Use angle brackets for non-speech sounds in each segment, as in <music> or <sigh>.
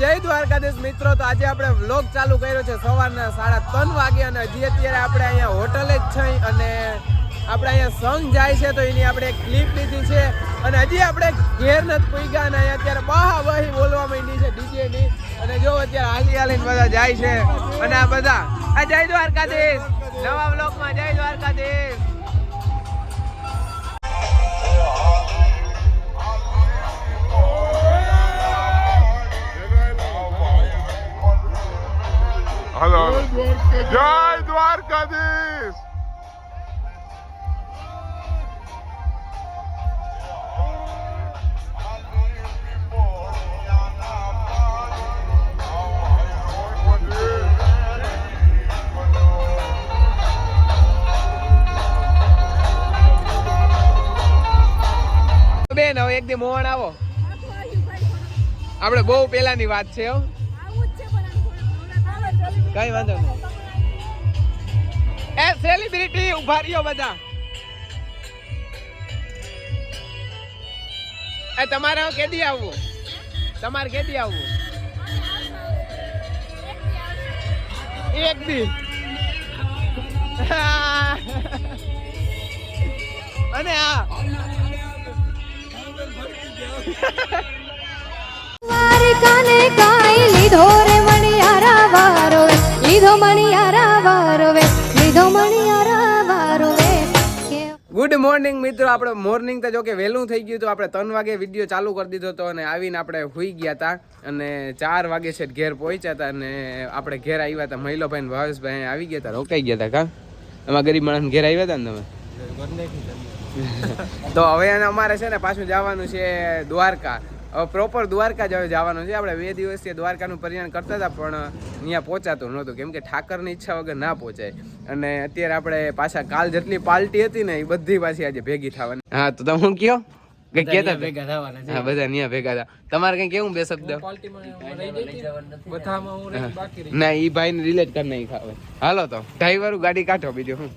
જય દ્વારકાધીશ મિત્રો. તો આજે આપણે વ્લોગ ચાલુ કર્યો છે સવારના સાડા ત્રણ વાગે અને હજી અત્યારે આપણે અહીંયા હોટલે જ છે અને આપણે અહીંયા સંઘ જાય છે તો એની આપણે એક ક્લિપ લીધી છે. અને હજી આપણે ઘેર નથી પૂગ્યા અને અહીંયા અત્યારે બહા બહી બોલવા માંડી છે ડીજે ની. અને જો અત્યારે હાલી હાલીને બધા જાય છે. અને આ બધા આ જય દ્વારકાધીશ. નવા વ્લોગમાં જય દ્વારકાધીશ. જય દ્વારકાધીશ. બેન હવે એક દી મોહન આવો. આપણે બહુ પેલાની વાત છે કઈ વાંધો નહીં. એ સેલિબ્રિટી ઊભા રહ્યો બધા. એ તમારે હવે કેદી આવવું? તમારે કેદી આવવું? એક દી. અને આ. કાને કાઈ લીધો રે મણિયારા વારો લીધો મણિયારા ગુડ મોર્નિંગ મિત્રો આપણે મોર્નિંગ તો જો કે વહેલું થઈ ગયું હતું આપણે ત્રણ વાગે વીડિયો ચાલુ કરી દીધો હતો અને આવીને આપણે હોઈ ગયા હતા અને ચાર વાગે છે ઘેર પહોંચ્યા હતા અને આપણે ઘેર આવ્યા હતા. મહિલોભાઈ ને ભાવેશભાઈ આવી ગયા હતા. રોકાઈ ગયા હતા કા? એમાં ગરીબ માણસ ઘેર આવ્યા હતા ને તમે? <laughs> તો હવે અમારે છે ને પાછું જવાનું છે દ્વારકા. પ્રોપર દ્વારકા જ હવે જવાનું છે. આપણે બે દિવસથી દ્વારકાનું પરિણામ કરતા હતા પણ અહીંયા પહોંચાતું નહોતું. કેમ કે ઠાકરની ઈચ્છા વગર ના પહોંચાય. અને અત્યારે આપણે પાછા કાલ જેટલી પાર્ટી હતી ને એ બધી પાછી આજે ભેગી થવાની. હા તો તમે હું કયો કઈ ભેગા હતા? હા બધા અહીંયા ભેગા હતા તમારે કઈ કેવું બે શબ્દ ના ઈ ભાઈ ને રિલેટ કરી નહીં ખાવે. હાલો તો. ડ્રાઈવર ગાડી કાઢો બીજું હું.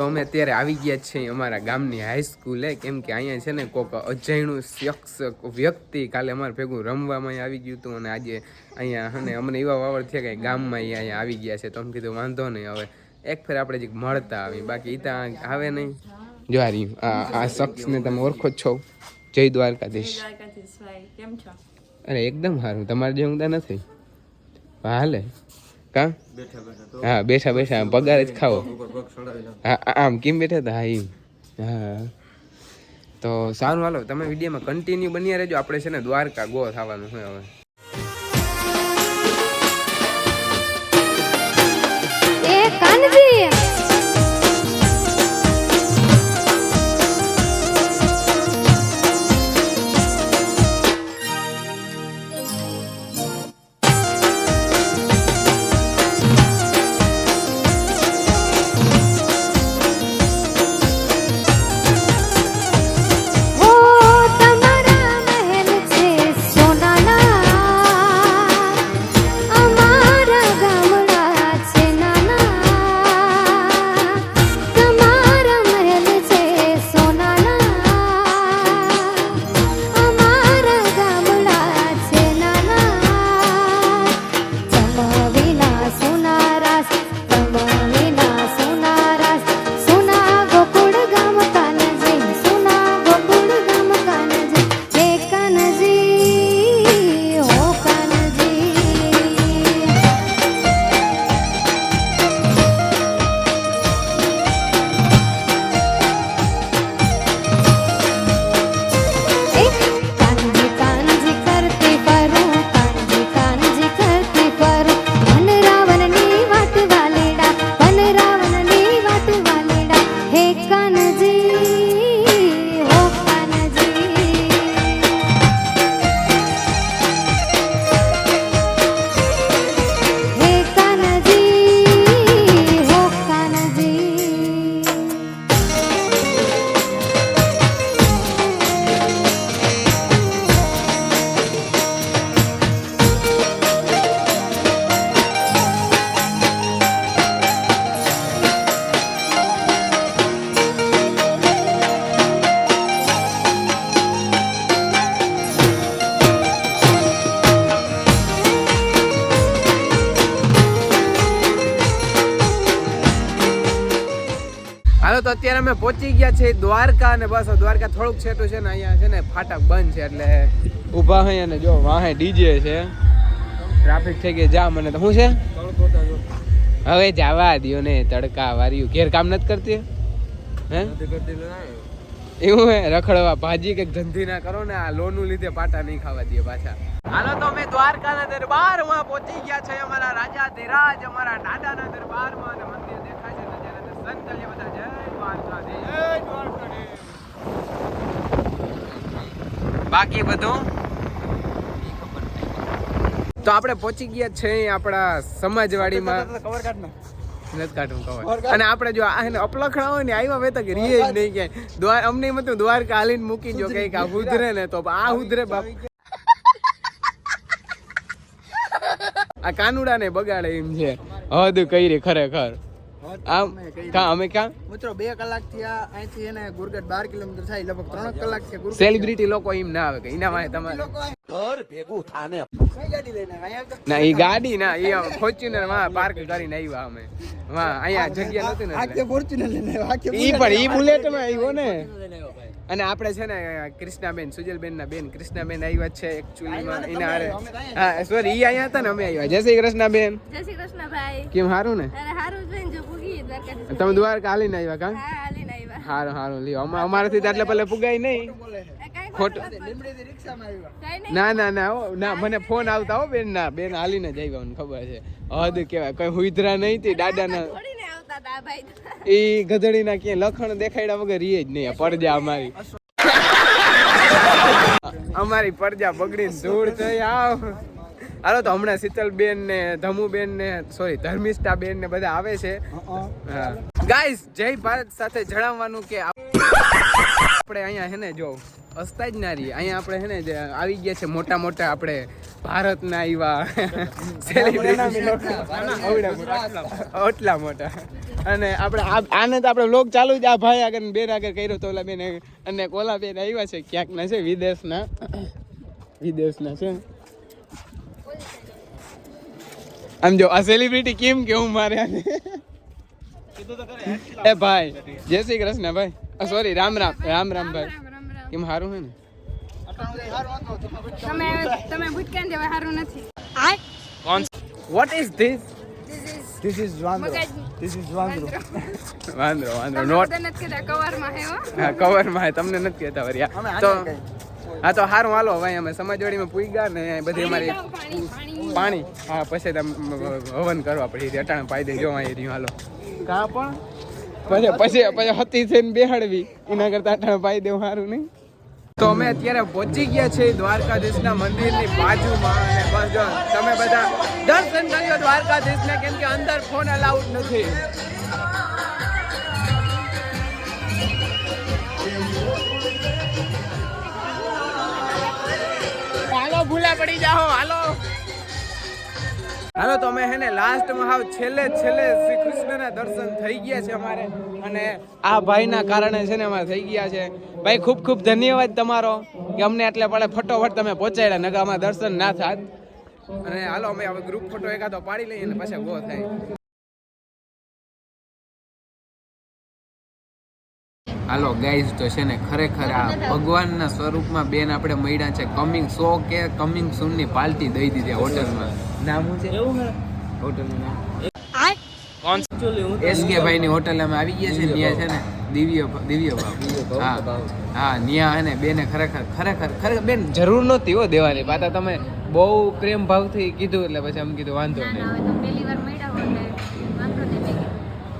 તો અમે અત્યારે આવી ગયા છીએ અમારા ગામની હાઈસ્કૂલે કેમ કે અહીંયા છે ને કોઈક અજાણ્યું શખ્સ વ્યક્તિ કાલે અમારે ભેગું રમવામાં આવી ગયું હતું અને આજે અહીંયા અને અમને એવા વાવડ થયા કે ગામમાં અહીંયા આવી ગયા છે. તો અમે કીધું વાંધો નહીં હવે. એક ફેર આપણે જે મળતા આવી બાકી ઈ ત્યાં આવે નહીં. જો આ રહ્યું. આ શખ્સને તમે ઓળખો છો. જય દ્વારકાધીશ. કેમ છો? અરે એકદમ સારું. તમારે જેવું નથી? હાલે કા? હા બેઠા બેઠા પગાર જ ખાવો. હા આમ કેમ બેઠા હતા? હા એમ. હા. તો સારું હાલો તમે વિડીયોમાં કન્ટિન્યુ બન્યા રહેજો. આપણે છે ને દ્વારકા ગો થવાનું હોય હવે. પહોંચી ગયા છે દ્વારકા અને બસ દ્વારકા થોડુંક છેટું છે ને અહીંયા છે ને ફાટક બંધ છે એટલે ઊભા હોય અને જો વાહે ડીજે છે. ટ્રાફિક થઈ ગઈ જા મને તો. શું છે? હવે જવા દિયો ને તડકા વાર્યું ઘેર કામ નથી કરતી? હે? એવું હે? રખડવા ભાજી કે ધંધી ના કરો ને આ લોનું લીધે પાટા નહીં ખાવા દે પાછા. હાલો તો અમે દ્વારકાના દરબારમાં પહોંચી ગયા છે અમારા રાજા ધીરાજ અમારા દાદાના દરબારમાં અને મંદિર દેખાય છે સંત બધા જય બાકી બધું? તો આપણે પહોંચી ગયા છે આપણા સમાજવાડીમાં. નથી કાઢવું cover. અને આપણે જો આ અપલખણા હોય ને આવ્યા વેતા કે રીએ જ નહીં ક્યાંય દ્વાર અમને એમ હતું દ્વારકા હાલીને મૂકી જો કંઈક આ હુધરે ને તો આ હુધરે બાપ. આ કાનુડા ને બગાડે એમ છે. હદ કઈ રે ખરેખર. આમ કા અમે ક્યાં મિત્રો બે કલાકથી આ અહીંથી એને ગુરગટ બાર કિલોમીટર થાય લગભગ ત્રણ કલાક છે સેલિબ્રિટી લોકો એમ ના આવે કે એના માટે તમારે ગાડી લઈને ના એ ગાડી ના એ ફોર્ચ્યુનરમાં પાર્ક કરીને આવ્યા અમે. વાહ અહીંયા જગ્યા નથી ને. કે ફોર્ચ્યુનર લઈને કે પણ બુલેટમાં આવ્યો ને. અને આપણે છે ને કૃષ્ણાબેન સુજલબેન ના બેન કૃષ્ણાબેન આવ્યા છે એકચ્યુઅલીમાં એના હારે. હા સોરી ઈ અહીંયા હતા ને અમે આવ્યા. જય શ્રી કૃષ્ણાબેન. જય શ્રી કૃષ્ણ ભાઈ કેમ હારું ને? અરે હારું જોઈને જો પૂગી દ્વારકા તમે દ્વારકા હાલીને આવ્યા કા? હા હાલીને આવ્યા. હારું હારું લ્યો. અમા- અમારાથી એટલે પેલે પુગાય નહીં. ખોટું. ના ના ના હો, ના મને ફોન આવતા હો બેન ના બેન હાલીને જ આવ્યા મને ખબર છે. હદ કેવાય કઈ હુઈધરા નહીં હતી દાદાના. થોડીને ગધડી ના એ ક્યાંય લખણ દેખાડ્યા વગર રીએ જ નહીં પડજા અમારી. અમારી પડજા બગડી ધૂળ થઈ, આવ. હાલો તો હમણાં શીતલબેન ને ધમુબેન ને સોરી ધર્મિષ્ઠા બેન ને બધા આવે છે. ગાઈસ જય ભારત સાથે જણાવવાનું કે આપણે અહીંયા હે ને, જો હસતા જ ના રહી અહીંયા આપણે હે ને જે આવી ગયા છે મોટા મોટા આપણે ભારતના એવા આટલા મોટા. અને આપણે આ- આને તો આપણે લોક ચાલુ જ આ ભાઈ આગળ બેન આગળ કર્યો તો ઓલા બેન અને કોલા બેન આવ્યા છે ક્યાંક ના છે? વિદેશના. વિદેશના છે. આમ જો આ સેલિબ્રિટી કેમ કેવું મારે આને એ ભાઈ જય શ્રી કૃષ્ણ ભાઈ. સોરી રામ રામ રામ રામ ભાઈ. કેમ સારું હે ને. તમે તમે ભૂતકાન દેવા હારું નથી. What is this This? Is વાંદરો. મગજ This is વાંદરો. વાંદરો. વાંદરો તમે નોટ બધા નથી કહેતા કવરમાં હે હા. કવરમાં હે, તમને નથી કહેતા વરિયા તો હા તો હારું હાલો. ભાઈ અમે સમાજવાડીમાં પૂઈ ગયા ને બધી અમારી પાણી હા પછી તમે હવન કરવા પડી. અટાણે પાઈ દેજો અહીં રહ્યું હાલો. કા પણ? પછી પછી પછી હતી થઈને બેહાડવી. એના કરતા અટાણે પાઈ દેવું સારું નહીં. તો અમે અત્યારે પહોંચી ગયા છે દ્વારકાધીશના મંદિરની બાજુમાં અને બસ જો તમે બધા દર્શન કર્યો દ્વારકાધીશને, કેમ કે અંદર ફોન અલાઉડ નથી. હાલો, ભૂલા પડી જાઓ, હાલો. હાલો, તો અમે હે ને લાસ્ટમાં હાવ છેલ્લે છેલ્લે શ્રી કૃષ્ણના દર્શન થઈ ગયા છે અમારે. અને આ ભાઈના કારણે છે ને અમારે થઈ ગયા છે. ભાઈ, ખૂબ ખૂબ ધન્યવાદ તમારો કે અમને એટલે પડે ફટોફટ તમે પહોંચાડ્યા નગર અમારા દર્શન ના થાત. અને હાલો, અમે હવે ગ્રુપ ફોટો એકાદો પાડી લઈએ અને પછી ગો થાય. હાલો ગાઈઝ તો છે ને ખરેખર આ ભગવાનના સ્વરૂપમાં બેન આપણે મળ્યા છે. કમિંગ સો કે કમિંગ સૂનની પાર્ટી દઈ દીધી હોટલમાં નામ છે? હોટલનું નામ. એસકે ભાઈ ની હોટલ અમે આવી ગયા છે ત્યાં છે ને દિવ્ય દિવ્ય ભાવ. હા. હા ન્યા અને બેને ખરેખર ખરેખર ખરેખર બેન જરૂર નહોતી હો દેવાની. પાછા તમે બહુ પ્રેમ ભાવથી કીધું એટલે પછી અમે કીધું વાંધો નહીં. ના હવે તો પહેલી વાર મળ્યા હોય એટલે વાંધો નહીં મેં કીધું.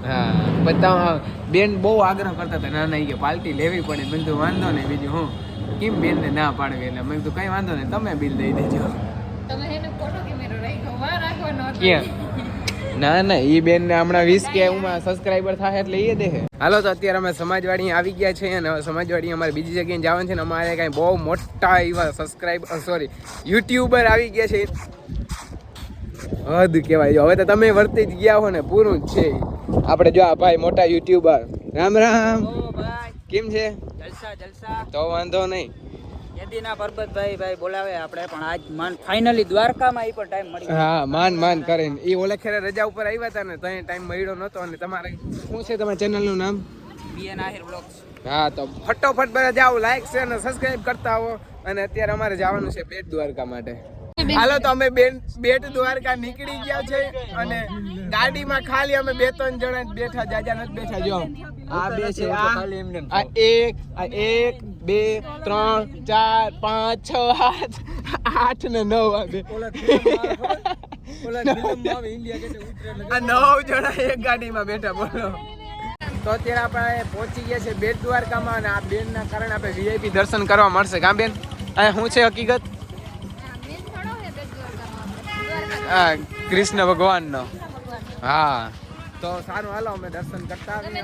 હા બધા બેન બહુ આગ્રહ કરતા હતા ના ના કે પાર્ટી લેવી પડે. મેં કીધું વાંધો નહીં બીજું હું? કેમ બેનને ના પાડવી? એટલે મેં કીધું કઈ વાંધો નહીં તમે બિલ દઈ દેજો. તમે એને ફોટો કેમેરો રાખ્યો વાર રાખવાનો હતો. ક્યાં? ના ના એ બેન ને હમણાં વીસ કે એમાં સબસ્ક્રાઇબર થાય એટલે એ દે હાલો તો અત્યારે અમે સમાજવાડી આવી ગયા છે અને હવે સમાજવાડી અમારે બીજી જગ્યાએ જવાનું છે ને અમારે કાંઈ બહુ મોટા એવા સબસ્ક્રાઇબ સોરી યુટ્યુબર આવી ગયા છે. હદ કહેવાય. હવે તો તમે વર્તી જ ગયા હો ને પૂરું જ છે આપણે જો આ ભાઈ મોટા યુટ્યુબર રામ રામ. કેમ છે? જલસા જલસા. તો વાંધો નહીં. યદિના પરબતભાઈ ભાઈ બોલાવે આપણે પણ આજ માન ફાઇનલી દ્વારકામાં આવી પણ ટાઈમ મળી હા માન માન કરીને. એ ઓલે ખેરે રજા ઉપર આવ્યા હતા ને તઈ ટાઈમ મળ્યો નહોતો અને તમારે શું છે તમારા ચેનલનું નામ? BN Ahir blogs. હા તો ફટોફટ બધા જાઓ લાઈક શેર અને સબસ્ક્રાઇબ કરતા આવો. અને અત્યારે અમારે જવાનું છે બેટ દ્વારકા માટે. હાલો તો અમે બેન બેટ દ્વારકા નીકળી ગયા છે અને ગાડીમાં ખાલી અમે બે ત્રણ જણા બેઠા જાજા નથી બેઠા જો. આ બે છે આ આ એક આ એક બે ત્રણ ચાર પાંચ છ આઠ આઠ ને નવ આ બે. આ નવ જણા એક ગાડીમાં બેઠા બોલો. તો અત્યારે આપણે પહોંચી ગયા છે બેટ દ્વારકામાં અને આ બેનના કારણે આપણે વીઆઈપી દર્શન કરવા મળશે. કા બેન? આ શું છે હકીકત? કૃષ્ણ ભગવાનનો. હા. તો સારું હાલો અમે દર્શન કરતા આવીએ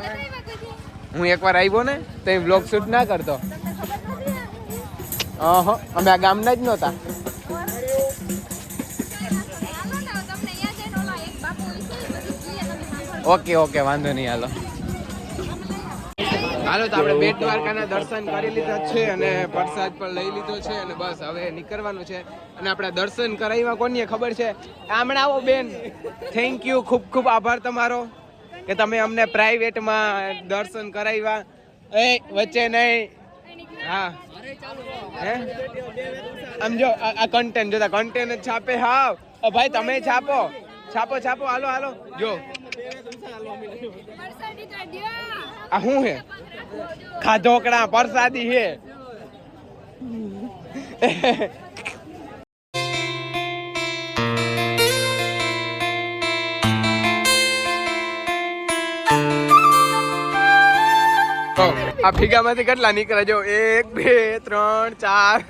હું એકવાર આવ્યો ને તો એ બ્લોગ શૂટ ના કરતો. ઓહો અમે આ ગામના જ નહોતા. ઓકે ઓકે વાંધો નહીં હાલો. હાલો તો આપણે બેટ દ્વારકાના દર્શન કરી લીધા છે અને પ્રસાદ પણ લઈ લીધો છે અને બસ હવે નીકળવાનું છે. અને આપણા દર્શન કરાવ્યા કોની ખબર છે? હમણાં આવો બેન. થેન્ક યુ ખૂબ ખૂબ આભાર તમારો કે તમે અમને પ્રાઇવેટમાં દર્શન કરાવ્યા. એ વચ્ચે નહીં. હા. હે? આમ જો આ કન્ટેન્ટ જોતા કન્ટેન્ટ જ છાપે. હા. ભાઈ તમે છાપો. છાપો છાપો. હાલો હાલો. જો. આ શું હે? ખાધોકડા પરસાદી હે આ ફીગામાંથી કેટલા નીકળે જો? એક, બે, ત્રણ, ચાર.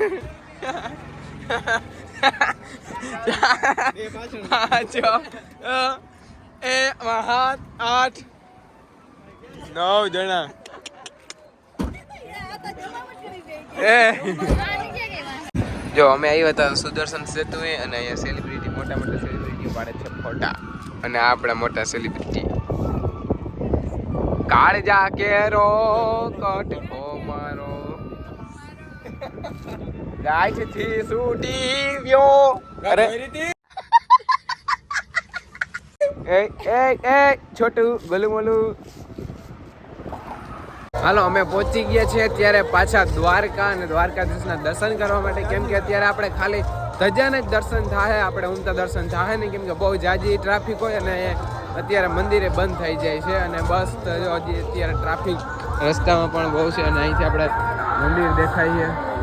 એ સાત, આઠ, નવ જણા. જો અમે આવ્યા હતા સુદર્શન સેતુએ અને અહીંયા સેલિબ્રિટી મોટા મોટા સેલિબ્રિટી પાડે છે ફોટા. અને આપણા મોટા સેલિબ્રિટી કાળજા કેરો કટકો મારો. ગાય. થી છૂટી વ્યો અરે એ એ એ છોટું ગોલું મોલું હાલો, અમે પહોંચી ગયા છીએ અત્યારે પાછા દ્વારકા અને દ્વારકાધીશના દર્શન કરવા માટે. કેમ કે અત્યારે આપણે ખાલી ધજાને જ દર્શન થાય આપણે ઊંઘતા દર્શન થાય નહીં. કેમ કે બહુ જાજી ટ્રાફિક હોય અને અત્યારે મંદિરે બંધ થઈ જાય છે અને બસ હજી અત્યારે ટ્રાફિક રસ્તામાં પણ બહુ છે અને અહીંથી આપણે મંદિર દેખાય છે.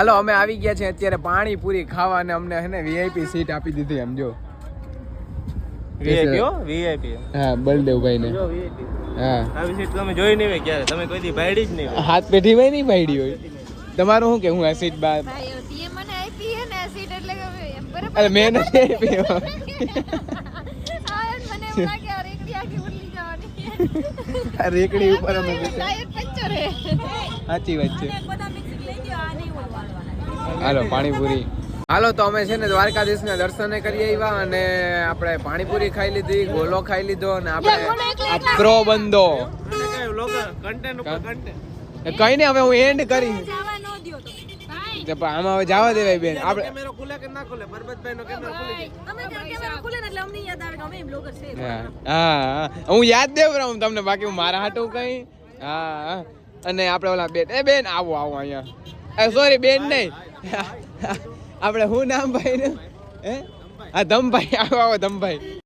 હાલો અમે આવી ગયા છે અત્યારે પાણી પૂરી ખાવા અને અમને હે ને વીઆઈપી સીટ આપી દીધી એમ જો. વીઆઈપી હો? વીઆઈપી હા બળદેવભાઈ ને જો વીઆઈપી હા. આવી સીટ તમે જોઈ નહીં હોય ક્યારે. તમે કોઈ દી ભાઈડી જ નહીં હાથ હાથ પેઢીમાં નહીં ભાઈડી હોય. તમારું શું કે હું આ સીટ બાર? મને આપી હે ને સીટ એટલે બરાબર. અરે મેં નથી આપી <laughs> આ મને એમ લાગે આ રેકડી આખી ઉડલી જવાની. રેકડી ઉપર અમે. સાચી વાત છે. હાલો પાણીપુરી. હાલો તો અમે છે ને દ્વારકાધીશ ને દર્શને કરી આવ્યા અને આપણે પાણીપુરી ખાઈ લીધી ગોલો ખાઈ લીધો અને આપણે આપ્રો બંધો કન્ટેન્ટ ઉપર કન્ટેન્ટ કઈ ને હવે હું એન્ડ કરી. આમાં હવે જવા દેવાય બેન. આપણે કેમેરો ખુલે કે ના ખુલે? પરબતભાઈ નો કેમેરો ખુલી જાય હા હા હા. હું યાદ દેવ રહું તમને બાકી હું મારા હાટું કઈ હા હા. અને આપણે ઓલા બેન એ બેન આવો આવો અહીંયા. સોરી બેન નહીં. આપણે હું નામ ભાઈ ને? હે? આ ધમભાઈ. આવો આવો ધમભાઈ.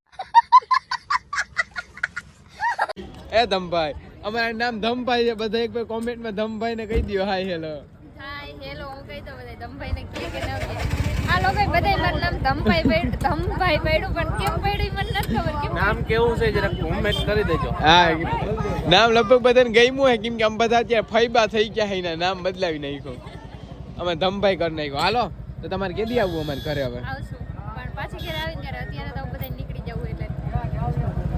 એ ધમભાઈ. અમારા નામ ધમભાઈ છે. બધા એક કોમેન્ટમાં ધમભાઈ ને કહી દો હાય હેલો હાય હેલો હું કહી દઉં બધા ધમભાઈને કે કે ન આ લોકોએ બધાય મારું નામ ધમભાઈ પડ્યું ધમભાઈ પડ્યું પણ કેમ પડ્યું મને નથી ખબર કેમ નામ કેવું છે જરાક કોમેન્ટ કરી દેજો. હા નામ લગભગ બધાને ગમ્યું હે કેમ કે અમે બધા અત્યારે ફૈબા થઈ ગયા હે એના નામ બદલાવી નાખ્યું. અમે ધમભાઈ કરી નાખ્યો. હાલો તો તમારે કેદી આવવું અમારે ઘરે હવે? આવશું પણ પાછી ઘરે આવીને ત્યારે અત્યારે તો બધા નીકળી જવું એટલે.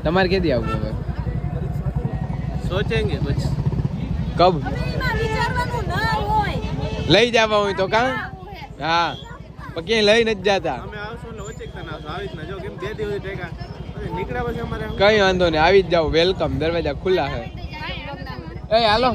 તમારે કેદી આવવું હવે? સોચેંગે કુછ કબ? વિચારવાનું ના હોય. લઈ જવા હોય તો કાં? હા. પણ ક્યાંય લઈ નથી જતા. અમે આવશું એટલે ઓચિકતા આવશું. આવી જ ના જો કેમ બે દિવસ ટેકા નીકળ્યા પછી અમારે કઈ વાંધો નહીં આવી જ જાઓ. વેલકમ દરવાજા ખુલ્લા હે એ હાલો.